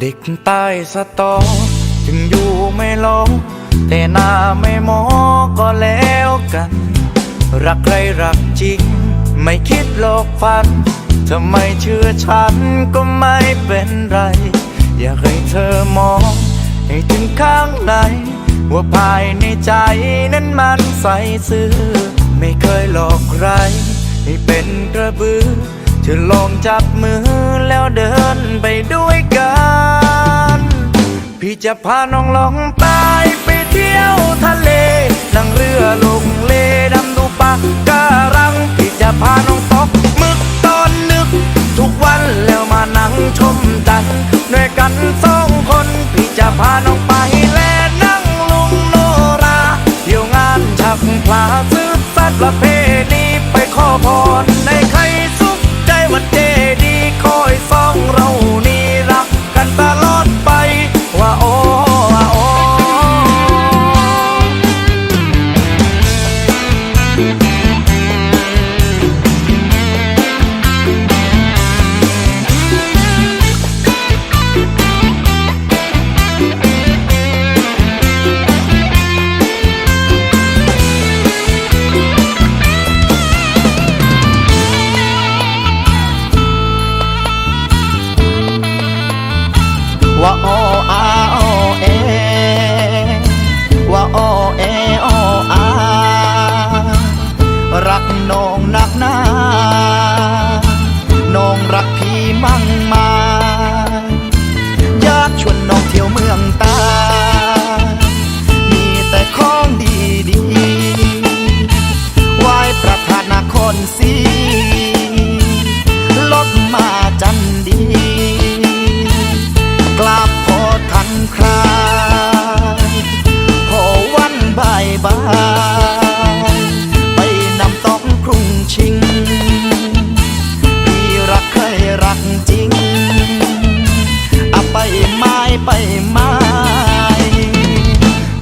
เด็กใต้สตอ ถึงอยู่ไม่ลงแต่หน้าไม่มอก็แล้วกัน รักใครรักจริง ไม่คิดหลอกฟันถ้าไม่เชื่อฉันก็ไม่เป็นไร อยากให้เธอมอง ให้ถึงข้างใน ว่าภายในใจนั้นมันใสซื่อ ไม่เคยหลอกใคร ให้เป็นกระบือเธอลองจับมือแล้วเดินไปด้วยกัน พี่จะพาน้องลองตายไปเที่ยวทะเลนั่งเรือลงเลดำดูปะการัง พี่จะพาน้องตกหมึกตอนนึก ทุกวันแล้วมานั่งชมจันทร์ด้วยกันสองคน พี่จะพาน้อง ว่าโออาโอเอว่าโอเอโออารักน้องนักหนาน้องรักพี่มั่งมาอยากชวนน้องเที่ยวเมืองตา มีแต่ของดีดีไหว้พระธาตุนครศรีลดมาจันดี ไปไปไม้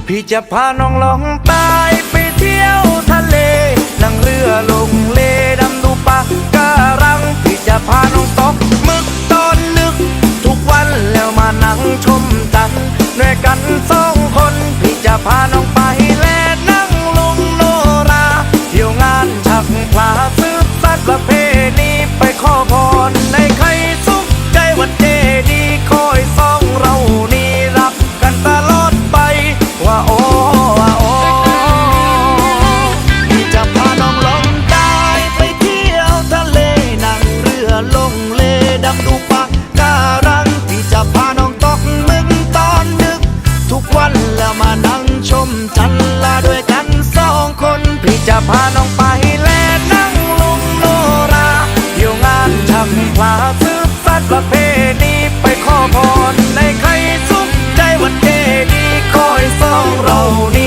พี่จะพาน้องลอง ทุกปการังที่จะพาน้องตอกมึงตอนดึก ทุกวันแล้วมานั่งชมจันลาด้วยกันสองคนพี่จะพาน้องไปแลนั่งลุงโนราเที่ยวงานทำพลาซื้อสัตว์ประเพณีไปขอพรในใครสุขใจวันเทดีคอยส่องเรานี่